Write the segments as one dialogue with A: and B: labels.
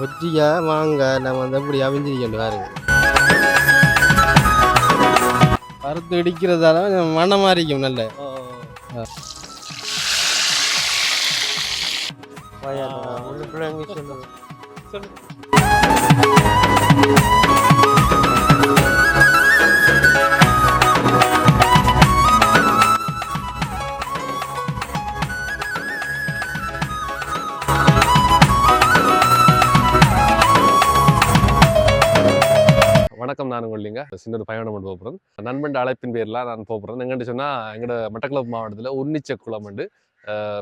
A: கொச்சிக்காய் மாங்காய் நம்ம வந்து அப்படி அவிஞ்சிருக்கணும் பாருங்க. வறுத்து இடிக்கிறதால மணமாக இருக்கும் நல்ல.
B: வணக்கம். நான் கொள்ளிங்க சின்ன ஒரு பயணம் பண்ண போகிறேன் நண்பன் அழைப்பின் பேர்லாம் நான் போகிறேன் எங்கன்னு சொன்னால் எங்களோட மட்டக்களப்பு மாவட்டத்தில் உன்னிச்ச குளம் உண்டு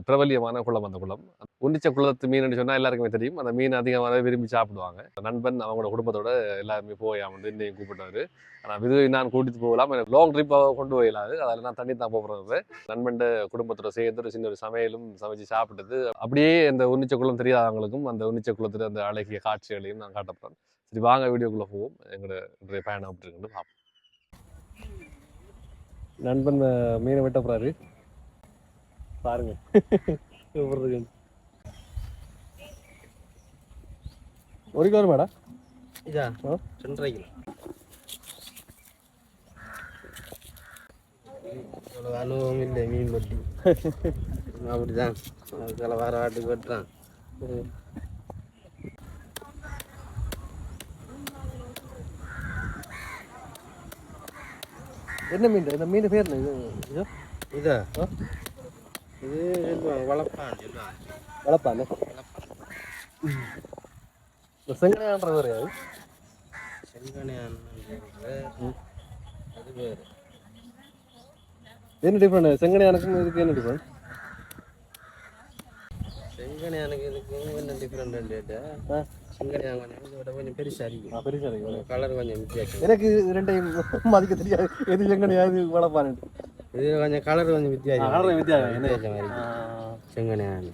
B: பிரபலியமான குளம் அந்த குளம். உன்னிச்ச குளத்து மீன் சொன்னால் எல்லாருக்குமே தெரியும். அந்த மீன் அதிகமாக விரும்பி சாப்பிடுவாங்க. நண்பன் அவங்களோட குடும்பத்தோட எல்லாருமே போய் வந்து என்னையும் கூப்பிட்டாரு ஆனால் விது நான் கூட்டிட்டு போகலாம். எனக்கு லாங் ட்ரிப்பாக கொண்டு போயிடலாது. அதில் நான் தண்ணி தான் போகிறது நண்பன் குடும்பத்தோட சேர்ந்து ஒரு சின்ன ஒரு சமையலும் சமைச்சு சாப்பிட்டது அப்படியே அந்த உன்னிச்ச குளம் தெரியாதவங்களுக்கும் அந்த உன்னிச்ச குளத்தில் அந்த அழகிய காட்சிகளையும் நான் காட்டப்படுறேன் சரி வாங்க வீடியோக்குள்ளே போவோம். எங்களோட இன்றைய பயணம் அப்படி இருக்குன்னு பார்ப்போம். நண்பன் மீனை வெட்ட போறாரு. பாருங்க. ஒரு கிலோ மேடா
A: இதா? ரெண்டரை கிலோ. அனுபவம் இல்லை மீன் பட்டி அப்படிதான். அதுக்கால வேற ஆட்டுக்கு வெட்டுறான்.
B: என்ன மீன் இந்த மீன் பேர் இது இது?
A: இதா.
B: வளப்பானே இந்த செங்கனையான்ற வேறு யாரு?
A: செங்கனையான் அது பேர்.
B: என்ன டிஃப்ரெண்ட் செங்கனையானுக்கும் இதுக்கு என்ன டிஃப்ரெண்ட்
A: செங்கனையானுக்கு இதுக்கு என்ன டிஃப்ரெண்ட் கேட்டா
B: ஆ
A: செங்கனையான் கொஞ்சம் இதோட கொஞ்சம் பெருசாக இருக்கும்
B: பெருசாக இருக்கு
A: கலர் கொஞ்சம் வித்தியாசம்
B: எனக்கு ரெண்டையும் மதிக்க தெரியாது எது செங்கனையா இது வளப்பானு
A: இது கொஞ்சம் கலர் கொஞ்சம் வித்தியாசம்
B: colour வித்தியாசம், என்ன?
A: வித்தியாசம் மாதிரி செங்கனையான்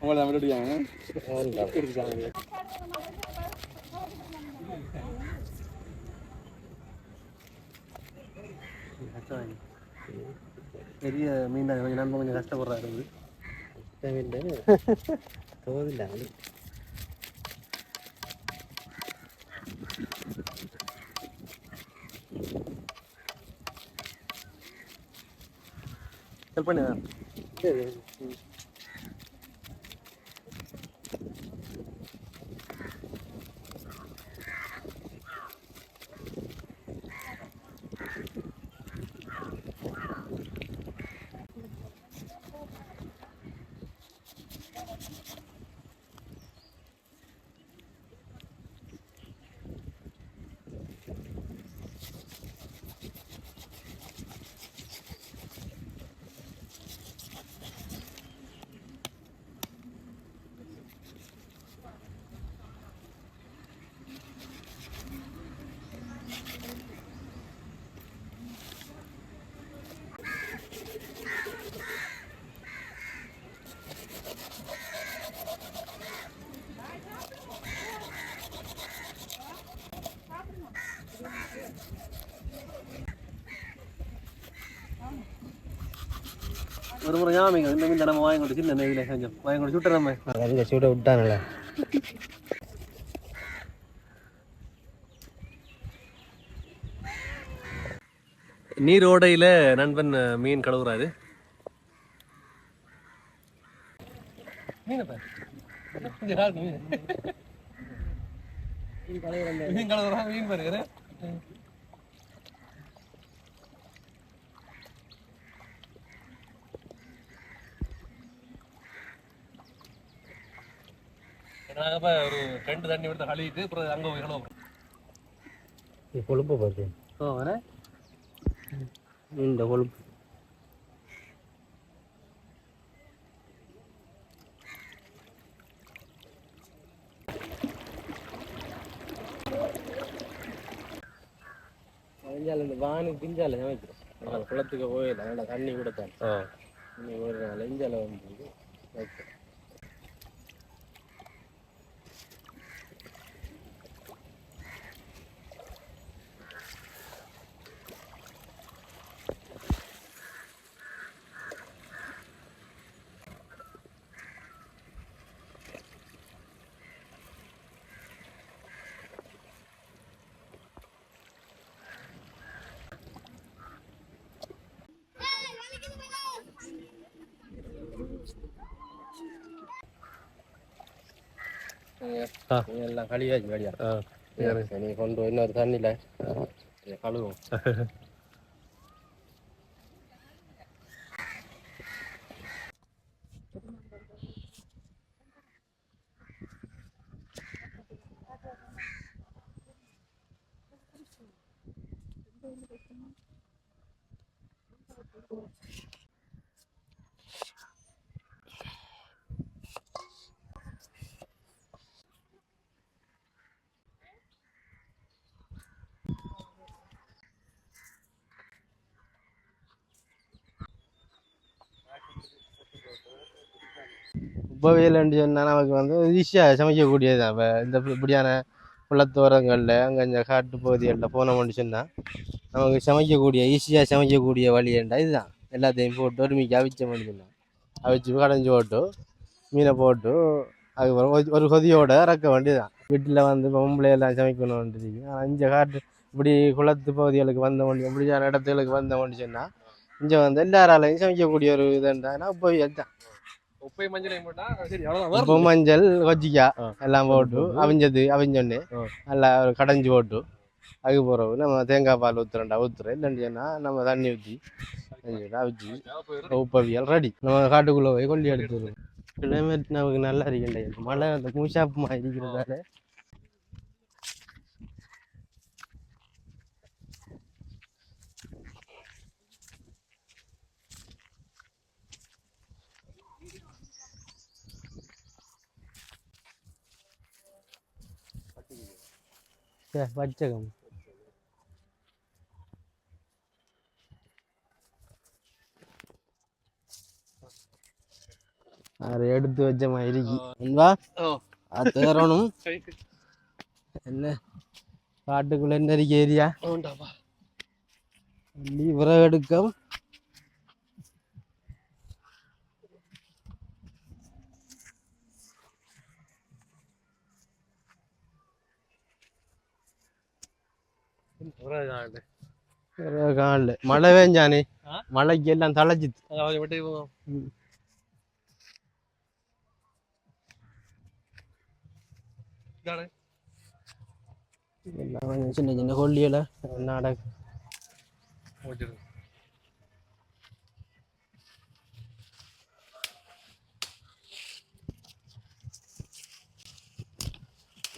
B: உங்களை விட்டுடியாங்க பெரிய மீன் தான் கொஞ்சம் நண்பன் கொஞ்சம் கஷ்டப்படுறாரு
A: தோதில்லை
B: ஹெல்ப் பண்ணு ஒரு முறை ஞாபகம் இந்த மீன் நம்ம வாங்கி கொடுத்து சின்ன நெய்யில் செஞ்சோம். வாங்கி கொடுத்து சுட்ட நம்ம.
A: அங்கே சூட விட்டானல.
B: நீரோடையில் நண்பன் மீன் கழுவுறாரு. மீன்? மீன் கழுவுறா மீன் பாருங்க நாங்கள் ஒரு ரெண்டு தண்ணி எடுத்து கழுவிட்டு அப்புறம் அங்கே போய் கழுவோம்
A: இது கொழுப்பு பார்த்து
B: ஓ வரே
A: இந்த கொழுப்பு. அழிஞ்சால இந்த வானுக்கு பிஞ்சால சமைக்கிறோம் குளத்துக்கு போயிடல நல்லா தண்ணி கொடுத்தாங்க தண்ணி ஒரு நாள் இஞ்சால வந்து வைக்கிறோம். எல்லாம் கழுவியாச்சு
B: சரி.
A: நீ கொண்டு போய் இன்னொரு தண்ணியில் கழுவும் உபவியல்னு சொன்னால் நமக்கு வந்து ஈஸியாக சமைக்கக்கூடியது. தான் இப்போ இந்த இப்படியான குளத்தோரங்களில் அங்கே இந்த காட்டு பகுதிகளில் போனோம்னு சொன்னால் நமக்கு சமைக்கக்கூடிய ஈஸியாக சமைக்கக்கூடிய வழி இதுதான். எல்லாத்தையும் போட்டு ஒருமிக்கு அவிச்சோம்னு சொன்னால் அவிச்சு கடைஞ்சி போட்டு மீனை போட்டு அதுக்கப்புறம் ஒரு- கொதியோட இறக்க வேண்டியதுதான். வீட்டில் வந்து பொம்பளை எல்லாம் சமைக்கணும்ன்றது ஆனால் இந்த காட்டு இப்படி குளத்து பகுதிகளுக்கு வந்த வண்டி இப்படியான இடத்துகளுக்கு வந்த வண்டி சொன்னால் இங்கே வந்து எல்லாராலையும் சமைக்கக்கூடிய ஒரு இதுன்றா போய் தான்
B: உப்பை வேற
A: உப்பு மஞ்சள் கொச்சிக்காய். எல்லாம் போட்டு அவிஞ்சது அவிஞ்சோடனே
B: ஆ.
A: நல்லா ஒரு கடைஞ்சி போட்டு. அதுக்கு பிறகு நம்ம தேங்காய் பால் ஊற்றுறோம்டா ஊற்றுறோம் இல்லைன்னு சொன்னால் நம்ம தண்ணி ஊற்றி அவிச்சு உப்பவியல் ரெடி நம்ம காட்டுக்குள்ளே போய் கொல்லி எடுத்துருவோம். கிளைமேட் நமக்கு நல்லா இருக்குண்டே. மழை அந்த மூஷாப்புமா இருக்கிறதால. வச்சகம் அதை எடுத்து வச்ச மாதிரி வா
B: ஓ.
A: அது தேரணும் என்ன காட்டுக்குள்ள என்ன இருக்கு ஏரியா விறகு
B: அவங்க விட்டு இவங்க இதானே.
A: எல்லாம் கொஞ்சம் சின்ன சின்ன கொல்லியில
B: ஓட்டிடு.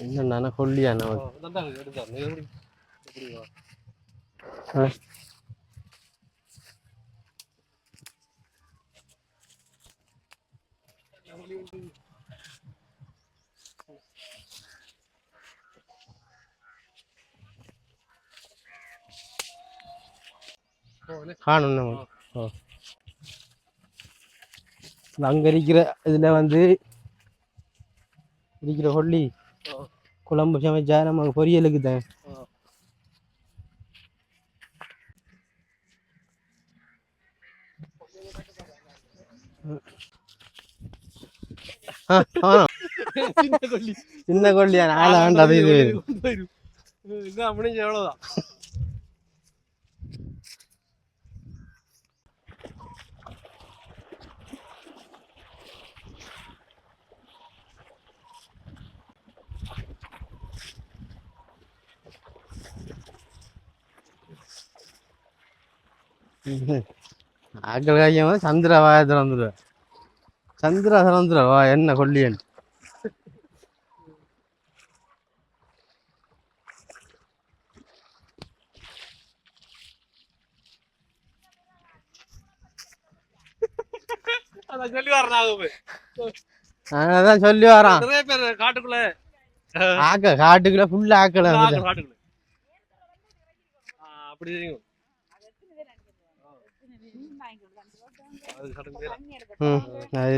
A: என்னன்னா கொல்லியா
B: ஓ,
A: காணும் ஓ. அங்க இருக்கிற இதுல வந்து இருக்கிற கொல்லி. குழம்பு சமைச்சா நமக்கு பொரியலுக்கு தான்
B: ஓ.
A: ஆ, ஆ,
B: சின்ன கொல்லி.
A: சின்ன கொல்லியா நாலு ஆண்டு அது இது வேறு.
B: கொண்டு வரும். இதான் முடிஞ்ச எவ்வளவுதான்
A: ஆக்கள் காய்க்கும் சந்திரா வாய திறந்துடுவேன் சந்திரா திறந்துடுவா என்ன கொல்லியன்.
B: அதான் சொல்லி
A: வரான்
B: நிறைய பேர் காட்டுக்குள்ள.
A: ஆக்க காட்டுக்குள்ள ஃபுல்லா ஆக்கல.
B: அப்படி அது காட்டுக்குள்ள
A: ம் அது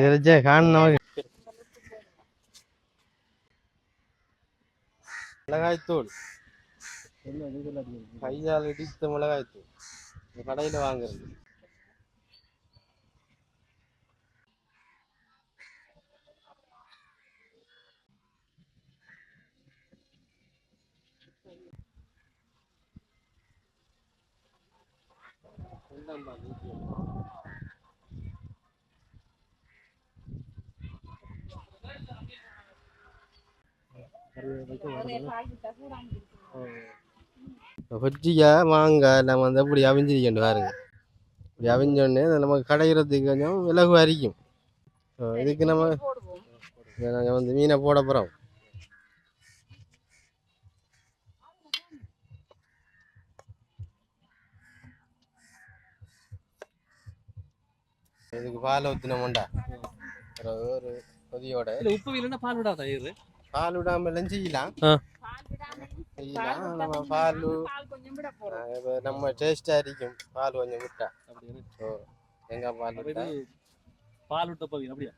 A: மிளகாய்த்தூள். கையால் இடித்த மிளகாய்த்தூள். இந்த கடையில் வாங்குறது. இருந்தா மாங்காய் நம்ம வந்து அப்படி அவிஞ்சிருக்கேன் பாருங்க. இப்படி அவிஞ்சோடனே நமக்கு கடைகிறதுக்கு கொஞ்சம் விலகு அரிக்கும். இதுக்கு நம்ம நாங்கள் வந்து மீனை போட போகிறோம் இதுக்கு பால் ஊற்றினோம்டா ஒரு கொதியோட.
B: இல்ல உப்பு இல்லைன்னா பால் விடாதா இது?
A: பால் விடாம செய்யலாம். செய்யலாம் நம்ம பால் நம்ம டேஸ்டா இருக்கும். பால் கொஞ்சம் விட்டா தேங்காய் பால் விட்டா
B: பால் விட்ட பவி அப்படியா?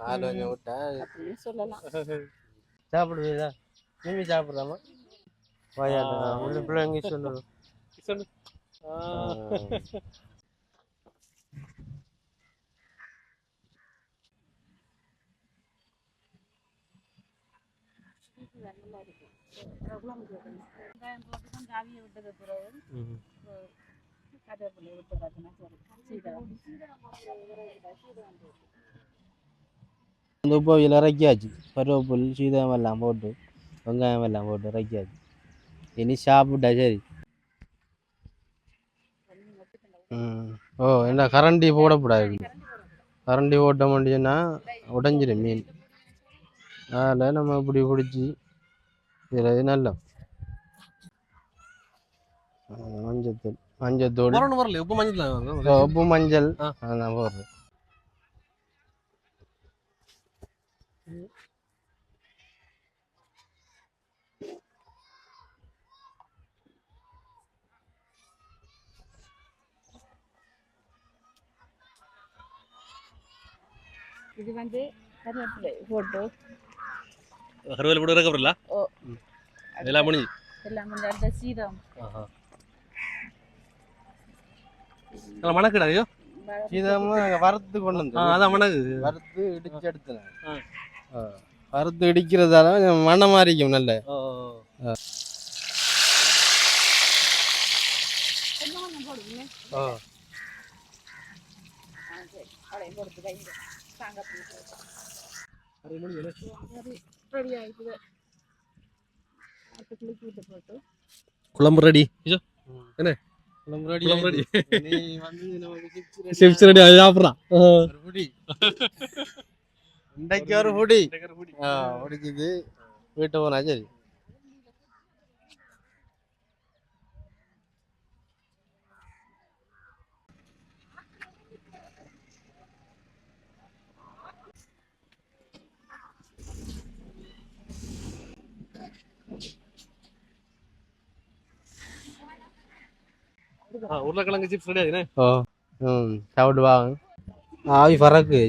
A: பால் கொஞ்சம் விட்டா
C: சொல்லலாம்.
A: சாப்பிடுவீதா நீங்க சாப்பிட்றாமா வாயாட்டா உள்ள பிள்ளைங்க சொல்லணும்
B: சொல்லு ஆ.
C: நல்லா இருக்கும் குழம்பு வைக்கணும். வெங்காயம் போட்டு தான் காவியை விட்டது பிறகு
A: ம்.
C: கருவேப்பிலை விட்டுறதுன்னா சரி சீரகம்
A: அந்த இறக்கியாச்சு கருவேப்பில் சீதகம் எல்லாம் போட்டு வெங்காயம் எல்லாம் போட்டு இறக்கியாச்சு இனி சாப்பிட்டா சரி ம் ஓ என்ன கரண்டி போடக்கூடாது கரண்டி ஓட்ட முடியும்னா உடஞ்சிடும் மீன் அதில் நம்ம இப்படி பிடிச்சி இதில் இது நல்ல? மஞ்சத்தூள். மஞ்சத்தூள்.
B: வரணும் வரல உப்பு மஞ்சள்
A: உப்பு மஞ்சள். அதான் போடுறேன்
C: இது வந்து கருவேப்பிலை போட்டு
B: கருவேல போட்டு இறக்க வரல
C: ஓ
B: எல்லாம் முடிஞ்சு
C: எல்லாம் கொஞ்சம் அடுத்த சீரகம்
B: நல்லா மணக்குடா ஐயோ
A: நாங்கள் வறுத்து கொண்டு வந்து
B: அதான் மணக்கு
A: வறுத்து இடிச்சு எடுத்தேன். வறுத்து இடிக்கிறதால கொஞ்சம் மணமா இருக்கும் நல்ல
C: ஆ சரி அதையும் போட்டு வைங்க சாங்கப்பூ ரெடி ஆயிடுது அடுத்து கிளிக்கி விட்டு போட்டு
B: குழம்பு ரெடி ஐயோ என்ன?
A: குழம்பு ready
B: குழம்பு ready.
A: ஆயிடுச்சு. நீ வந்து நமக்கு chips ready
B: சிப்ஸ் ரெடி அது சாப்பிட்றான்
A: ஒரு புடி இன்றைக்கு ஒரு புடி ஆ பிடிக்குது வீட்டு போனா சரி
B: உருளைக்கிழங்கு சிப்ஸ் ரெடி ஆகுதுண்ணே
A: ஓ ம் வாங்க ஆவி பறக்கு.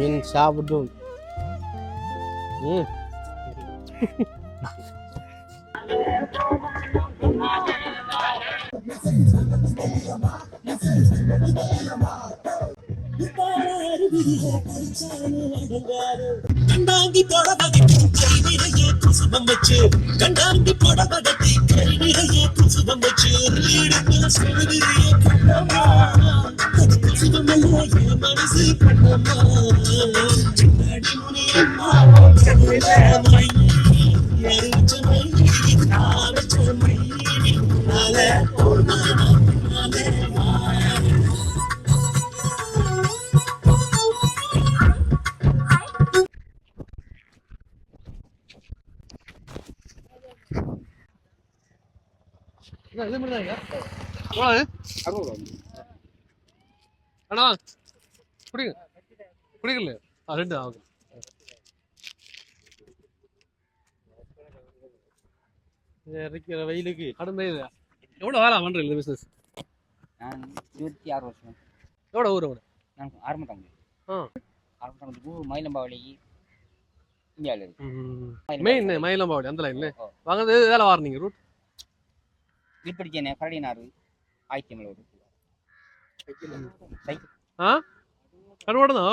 A: மீன் சாப்பிட்டும்.
D: கண்டாங்கி புடவகத்தை கை நிறைய குசுமம் வச்சு. கண்டாங்கி புடவகத்தை கை நிறைய குசுமம் வச்சு கண்ணையா என் மனசு கண்ணம்மா சின்னாடி முனியம்மா வேளாமை எரிச்சமை நான் சுமை நால போனா
B: இது மட்டும் தான் அறுபது ரூபா அண்ணா குடிங்க குடிக்கல ஆ ரெண்டு ஆ ஓகே.
A: இருக்கிற வெயிலுக்கு.
B: கடும் இது. எவ்வளோ வேலை பண்ணுறீங்க இந்த பிஸ்னஸ்
E: நான் இருபத்தி ஆறு வருஷம்.
B: எவ்வளோ ஊர் எவ்வளோ
E: நான் ஆரம்பத்தங்க
B: ஆ.
E: ஆரம்பத்தங்க மயிலம்பாவளிக்கு இந்தியாவில் இருக்கு.
B: மெயின் மயிலம்பாவடி அந்த லைன்ல. வாங்க வேலை வாரீங்க ரூட்
E: இப்படிச்சேனே கரடினாறு ஆயிரத்தி ஐம்பது
B: கடுவாடனா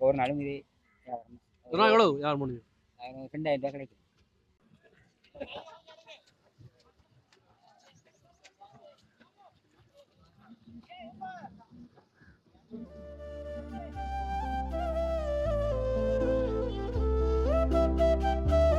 E: ஒரு நாளும் இது
B: ஒரு நாள் எவ்வளவு யார் முடியும்
E: ரெண்டாயிரம் ரூபாய் கிடைக்கும் thank you